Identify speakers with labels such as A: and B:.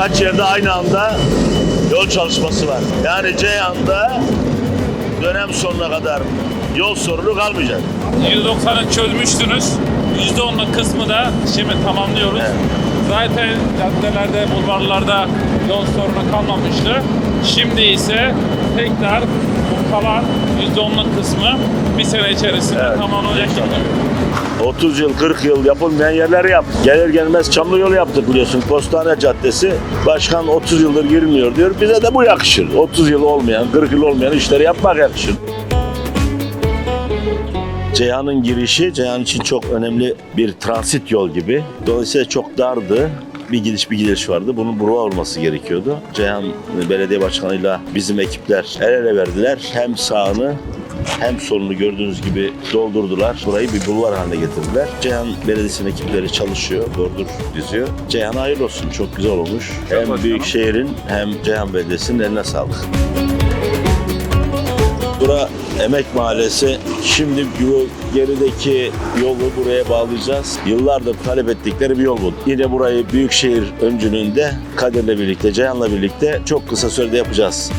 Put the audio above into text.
A: birkaç yerde aynı anda yol çalışması var. Yani Ceyhan'da dönem sonuna kadar yol sorunu kalmayacak.
B: %90'ı çözmüşsünüz. %10'luk kısmı da şimdi tamamlıyoruz.
A: Evet.
B: Zaten caddelerde, bulvarlarda yol sorunu kalmamıştı. Şimdi ise tekrar bu kalan %10'luk kısmı bir sene içerisinde
A: Evet.
B: tamamlanacak gibi.
A: 30 yıl, 40 yıl yapılmayan yerleri yaptık. Gelir gelmez çamlı yolu yaptık biliyorsun. Postane Caddesi. Başkan 30 yıldır girmiyor diyor. Bize de bu yakışır. 30 yıl olmayan, 40 yıl olmayan işleri yapmak yakışır. Ceyhan'ın girişi Ceyhan için çok önemli bir transit yol gibi. Dolayısıyla çok dardı. Bir gidiş bir gidiş vardı. Bunun buraya olması gerekiyordu. Ceyhan Belediye Başkanı'yla bizim ekipler el ele verdiler. Hem sağını hem solunu gördüğünüz gibi doldurdular. Burayı bir bulvar haline getirdiler. Ceyhan Belediyesi'nin ekipleri çalışıyor, bordur diziyor. Ceyhan hayırlı olsun, çok güzel olmuş. Hem
B: başkanım.
A: Büyükşehir'in hem Ceyhan Belediyesi'nin eline sağlık. Bura Emek Mahallesi. Şimdi bu gerideki yolu buraya bağlayacağız. Yıllardır talep ettikleri bir yol bu. Yine burayı Büyükşehir öncülüğünde Kadir'le birlikte, Ceyhan'la birlikte çok kısa sürede yapacağız.